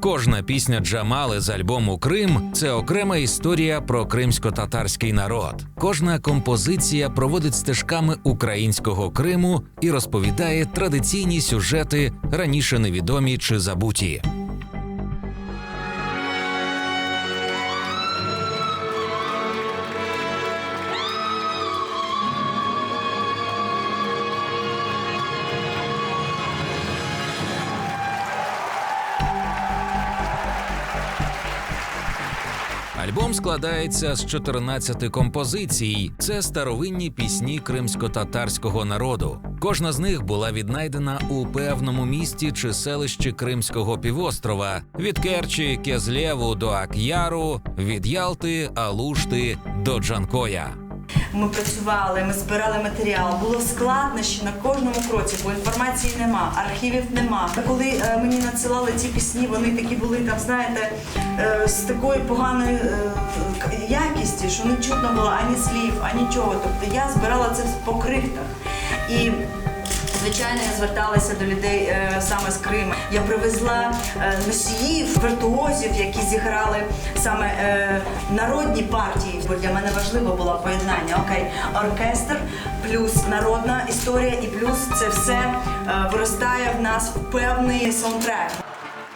Кожна пісня Джамали з альбому Крим це окрема історія про кримсько-татарський народ. Кожна композиція проводить стежками українського Криму і розповідає традиційні сюжети, раніше невідомі чи забуті. Альбом складається з 14 композицій. Це старовинні пісні кримсько-татарського народу. Кожна з них була віднайдена у певному місті чи селищі Кримського півострова від Керчі, Кезлєву до Ак'яру, від Ялти, Алушти до Джанкоя. Ми працювали, ми збирали матеріал. Було складнощі на кожному кроці, бо інформації нема, архівів нема. Коли е, мені надсилали ці пісні, вони такі були там, знаєте, е, з такою поганої е, якісті, що не чутно було ані слів, ані чого. Тобто я збирала це по крихтах. І Звичайно, я зверталася до людей е, саме з Криму. Я привезла е, носіїв, віртуозів, які зіграли саме е, народні партії. Бо для мене важливо було поєднання. Окей, оркестр плюс народна історія, і плюс це все виростає в нас в певний саундтрек.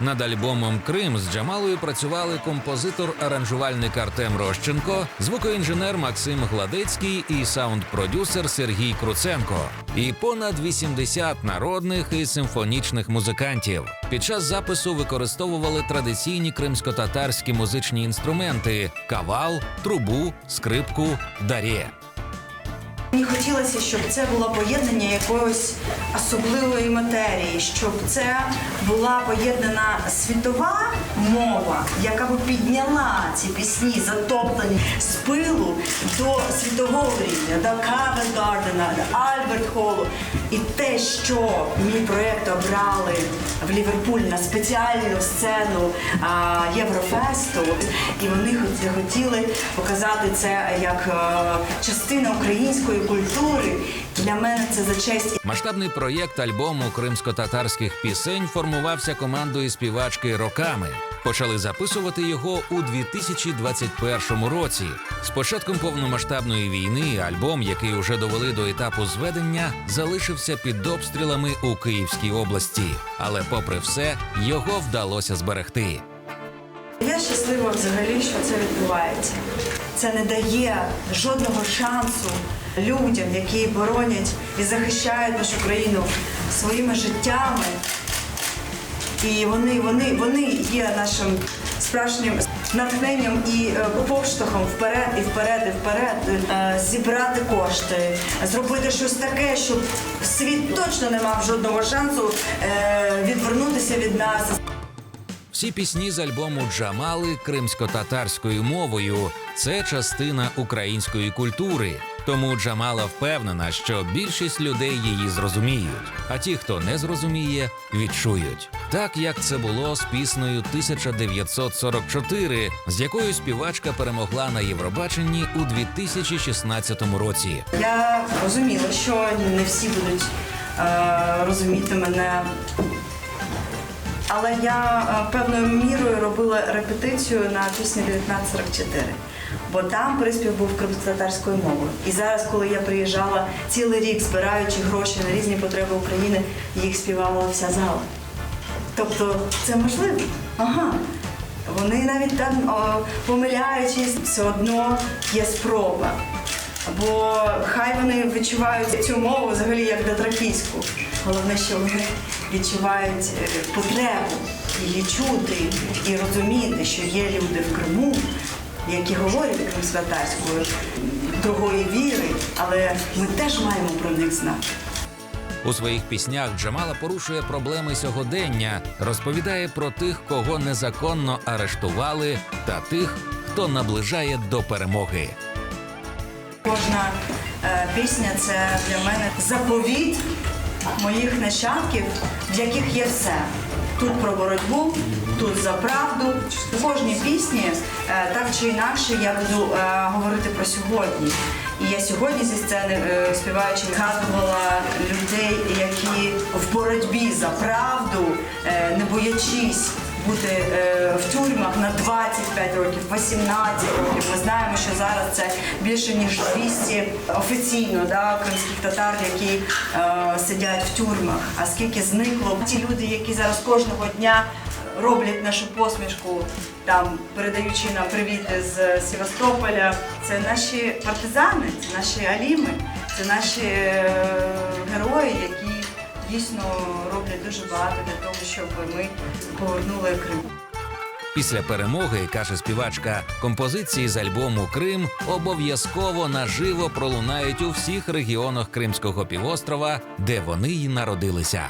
Над альбомом Крим з Джамалою працювали композитор-аранжувальник Артем Рощенко, звукоінженер Максим Гладецький і саунд-продюсер Сергій Круценко. І понад 80 народних і симфонічних музикантів. Під час запису використовували традиційні кримсько-татарські музичні інструменти: кавал, трубу, скрипку, дарє. Мені хотілося, щоб це було поєднання якоїсь особливої матерії, щоб це була поєднана світова мова, яка би підняла ці пісні, затоплені з пилу до світового рівня, до Кавен Гардена, до Альберт Холу. І те, що мій проєкт обрали в Ліверпуль на спеціальну сцену а, Єврофесту, і вони хот- хотіли показати це як частина української культури. Для мене це за честь. Масштабний проєкт альбому кримсько-татарських пісень формувався командою співачки роками. Почали записувати його у 2021 році. З початком повномасштабної війни альбом, який уже довели до етапу зведення, залишився під обстрілами у Київській області. Але, попри все, його вдалося зберегти. Я щаслива взагалі, що це відбувається. Це не дає жодного шансу людям, які боронять і захищають нашу країну своїми життями. І вони, вони, вони є нашим справжнім натхненням і е, поштовхом вперед і вперед, і вперед е, зібрати кошти, зробити щось таке, щоб світ точно не мав жодного шансу е, відвернутися від нас. Всі пісні з альбому Джамали кримсько-татарською мовою це частина української культури. Тому Джамала впевнена, що більшість людей її зрозуміють, а ті, хто не зрозуміє, відчують. Так як це було з піснею 1944, з якою співачка перемогла на Євробаченні у 2016 році. Я розуміла, що не всі будуть е, розуміти мене. Але я е, певною мірою робила репетицію на пісню 1944, бо там приспів був кримськотатарською мовою. І зараз, коли я приїжджала цілий рік, збираючи гроші на різні потреби України, їх співала вся зала. Тобто це можливо. Ага. Вони навіть там о, помиляючись, все одно є спроба. Бо хай вони відчувають цю мову взагалі як дотракійську. Головне, що вони відчувають е, потребу її чути і розуміти, що є люди в Криму, які говорять кримськотатарською другої віри, але ми теж маємо про них знати. У своїх піснях Джамала порушує проблеми сьогодення, розповідає про тих, кого незаконно арештували, та тих, хто наближає до перемоги. Кожна е, пісня це для мене заповіт моїх нащадків, в яких є все. Тут про боротьбу, тут за правду. У кожній пісні е, так чи інакше я буду е, говорити про сьогодні. І я сьогодні зі сцени е, співаючи згадувала людей, які в боротьбі за правду, не боячись 26 бути е, в тюрмах на 25 років, 18 років. Ми знаємо, що зараз це більше ніж 200 офіційно да, кримських татар, які е, сидять в тюрмах. А скільки зникло ті люди, які зараз кожного дня роблять нашу посмішку, там передаючи нам привіти з Севастополя. Це наші партизани, це наші аліми, це наші е, герої, які дійсно роблять дуже багато для того, щоб ми повернули Крим. Після перемоги, каже співачка, композиції з альбому Крим обов'язково наживо пролунають у всіх регіонах Кримського півострова, де вони й народилися.